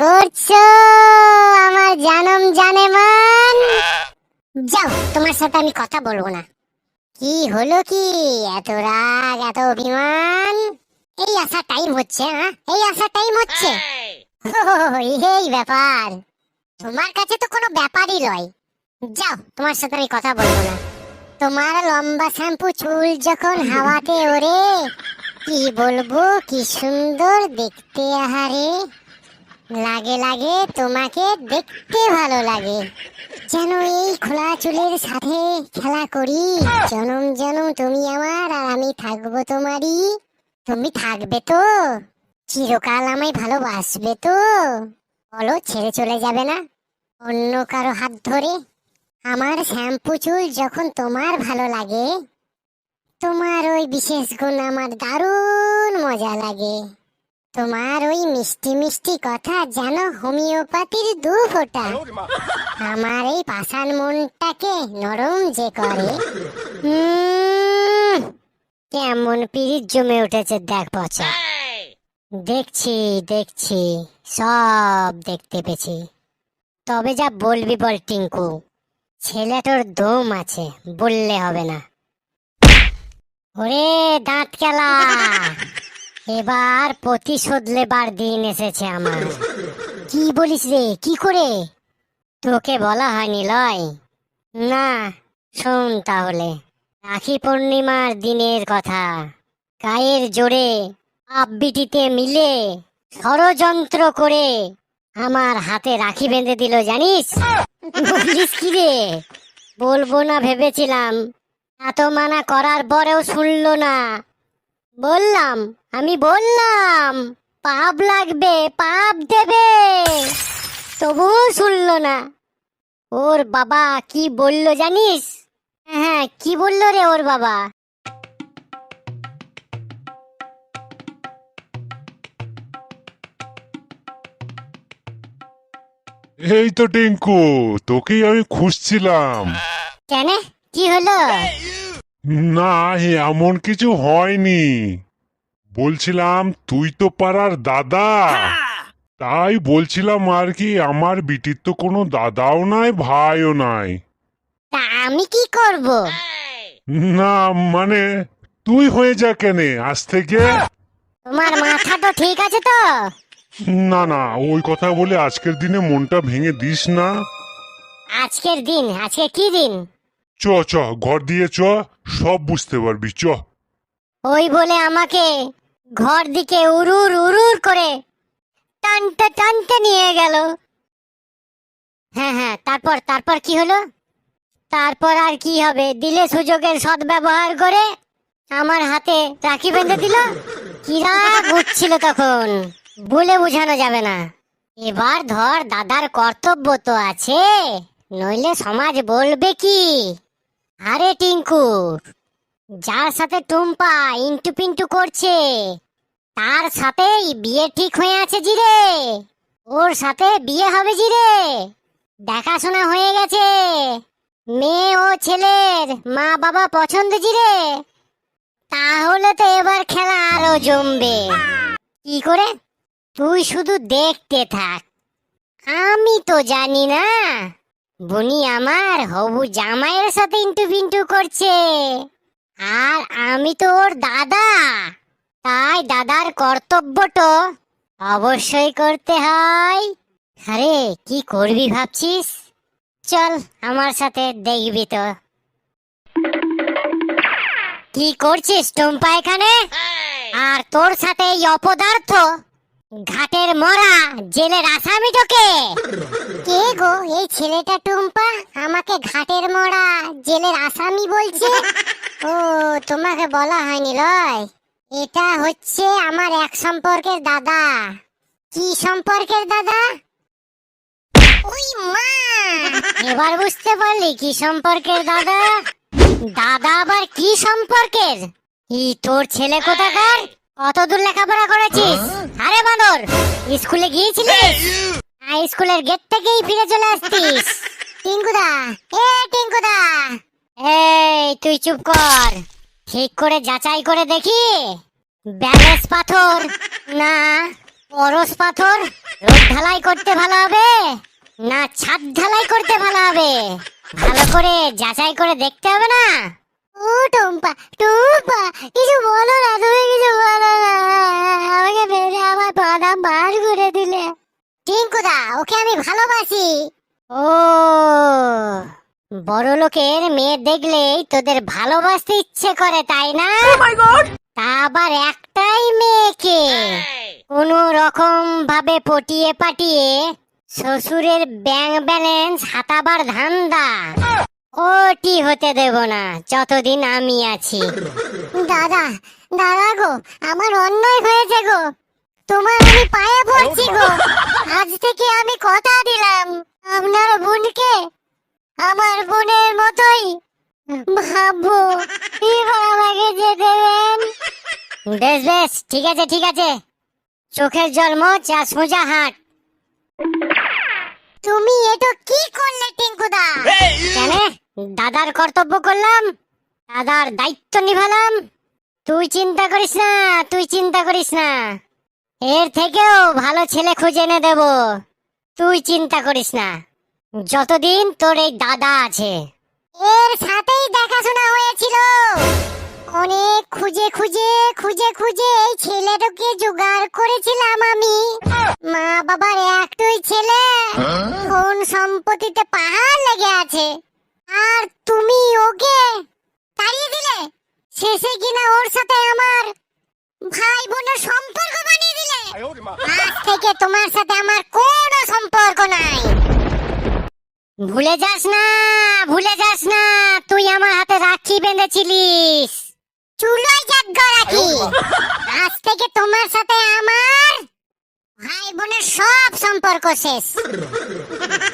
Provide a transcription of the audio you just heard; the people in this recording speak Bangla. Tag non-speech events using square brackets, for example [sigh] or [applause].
করছ? আমার জানম জানে মান। যাও, তোমার সাথে আমি কথা বলব না। কি হলো কি? এত রাগ, এত অভিমান। এই আসার টাইম হচ্ছে হ্যাঁ এই আসার টাইম হচ্ছে। এই ব্যাপার। তোমার কাছে তো কোনো ব্যাপারই নয় যাও, তোমার সাথে আমি কথা বলব না। তোমার লম্বা শ্যাম্পু চুল যখন হাওয়াতে ওড়ে, কি বলব, কি সুন্দর দেখতে, আহারে। লাগে লাগে তোমাকে দেখতে ভালো লাগে। যেন এই খোলা চুলের সাথে খেলা করি। জনম জনম তুমি আমার আর আমি থাকব তোমারই। তুমি থাকবে তো, চিরকাল আমায় ভালোবাসবে তো। বলো, ছেড়ে চলে যাবে না? অন্য কারও হাত ধরে আমার শ্যাম্পু চুল যখন তোমার ভালো লাগে, তোমার ওই বিশেষ গুণ আমার দারুণ মজা লাগে। তোমার ওই মিষ্টি মিষ্টি কথা যেন হোমিওপ্যাথির দু ফোঁটা আমার এই পাষাণ মনটাকে নরম যে করে। কেমন পিরিত জমে উঠেছে দেখ পচা। দেখছি দেখছি, সব দেখতে পেছি তবে যা বলবি বল টিঙ্কু, ছেলেটার দম আছে, বললে হবে না। ওরে দাঁত খেলা এবার প্রতিশোধ লেবার দিন এসেছে আমার। কি বলিস রে, কি করে? তোকে বলা হয়নি, লয়। না, শোন তাহলে। রাখি পূর্ণিমার দিনের কথা। গায়ের জোরে আবৃটিতে মিলে ষড়যন্ত্র করে আমার হাতে রাখি বেঁধে দিল, জানিস? বলিস কি রে? বলব না ভেবেছিলাম। এত মানা করার পরেও শুনলো না। বললাম আমি বললাম পাপ লাগবে পাপ দেবে। তবুও শুনলো না। ওর বাবা কি বলল জানিস? হ্যাঁ কি বলল রে ওর বাবা? এই তো টিঙ্কু তোকেই আমি খুঁজছিলাম। কেন? কি হলো? না এমন কিছু হয়নি। বলছিলাম তুই তো পাড়ার দাদা। তাই বলছিলাম আর কি আমার বিটির তো কোনো দাদাও নাই ভাইও নাই। তা আমি কি করব? না মানে তুই হয়ে যা কেনে আজ থেকে তোমার মাথা তো ঠিক আছে তো? না না ওই কথা বলে আজকের দিনে মনটা ভেঙে দিস না। আজকের দিন? আজকে কি দিন? চ চ, ঘর দিয়ে চ, সব বুঝতে পারবি, চ। ওই বলে আমাকে ঘর দিকে উরুর উরুর করে টানতে টানতে নিয়ে গেল। হ্যাঁ হ্যাঁ তারপর তারপর কি হলো? তারপর আর কি হবে? দিলে সুযোগের সদ্ব্যবহার করে আমার হাতে রাখি বেঁধে দিল? কিরা ঘুরছিল তখন? বলে বোঝানো যাবে না। এবার ধর, দাদার কর্তব্য তো আছে। নইলে সমাজ বলবে কি? আরে টিঙ্কু, যার সাথে টুম্পা ইন্টু পিন্টু করছে, তার সাথেই বিয়ে ঠিক হয়ে আছে জিরে। ওর সাথে বিয়ে হবে জিরে। দেখাশোনা হয়ে গেছে। মেয়ে ও ছেলের মা বাবা পছন্দ জিরে। তাহলে তো এবার খেলা আরও জমবে। কি করে? তুই শুধু দেখতে থাক। আমি তো জানি না। বুনি আমার, হবু জামাইয়ের সাথে ইন্টু পিন্টু করছে। আর আমি তো ওর দাদা। তাই দাদার কর্তব্যটা অবশ্যই করতে হয়। আরে, কি করবি ভাবছিস? চল আমার সাথে দেখবি তো। কি করছিস টুম্পা এখানে? আর তোর সাথে এই অপদার্থ ঘাটের মরা জেলের আসামিটাকে কে গো এই ছেলেটা টুম্পা? আমাকে ঘাটের মরা জেলের আসামি বলছে? [laughs] ও তোমাকে বলা হয়নি লয়। এটা হচ্ছে আমার এক সম্পর্কের দাদা। কি সম্পর্কের দাদা? ওই মা! এবার বুঝতে পারলি কি সম্পর্কের দাদা? দাদা আবার কি সম্পর্কের? ই তোর ছেলে কোথাকার? কত দূর লেখাপড়া করেছিস? আরে বানর স্কুলে গিয়েছিলিস? স্কুলের গেট থেকেই ফিরে চলে আসতিস। [laughs] টিঙ্কুদা এ টিঙ্কুদা। এই তুই চুপ কর। ঠিক করে যাচাই করে দেখি। ব্যালেন্স পাথর না পরশ পাথর রোড ঢালাই করতে ভালো হবে না ছাদ ঢালাই করতে ভালো হবে। ভালো করে যাচাই করে দেখতে হবে না? ও টুম্পা টুম্পা কিছু বলো না তুমি কিছু বলো না। আমাকে মেরে আমার বাদাম বার করে দিলে। টিঙ্কুদা ওকে আমি ভালোবাসি। ও বড় লোকের মেয়ে দেখলেই তোদের ভালোবাসতে ইচ্ছে করে তাই না? তা আবার একটাই মেয়েকে কোনো রকম ভাবে পটিয়ে পাটিয়ে শ্বশুরের ব্যাংক ব্যালেন্স হাতাবার ধান্দা। ওটি হতে দেব না, যতদিন আমি আছি। দাদা দাদা গো, আমার অন্যায় হয়েছে গো। তোমার আমি পায়ে পড়ছি গো। আজ থেকে আমি কথা দিলাম। আপনার বোনকে? আমার বোনের মতোই। ভাববো, এবার আমাকে যেতে দেন বেশ বেশ, ঠিক আছে ঠিক আছে। চোখের জল মোচ আর সোজা হাট। তুমি এটা কি দাদার কর্তব্য করলাম দাদার দায়িত্ব নিভালাম। তুই চিন্তা করিস না তুই চিন্তা করিস না। এর থেকেও ভালো ছেলে খুঁজে এনে দেব। তুই চিন্তা করিস না। যতদিন তোর এই দাদা আছে। এর সাথেই দেখাশোনা হয়েছিল। অনেক খুঁজে খুঁজে খুঁজে খুঁজে এই ছেলেটাকে জোগাড় করেছিলাম আমি। মা বাবার একটাই ছেলে। কোন সম্পত্তিতে পাহাড় লেগে আছে? আর তুমি ওকে তাড়িয়ে দিলে? শেষে কিনা ওর সাথে আমার ভাই বোনের সম্পর্ক বানিয়ে দিলে? আজ থেকে তোমার সাথে আমার কোনো সম্পর্ক নাই। ভুলে যাস না ভুলে যাস না তুই আমার হাতে রাখি বেঁধেছিলিস। চুলোয় যজ্ঞ রাখি। আজ থেকে তোমার সাথে আমার ভাই বোনের সব সম্পর্ক শেষ। [laughs]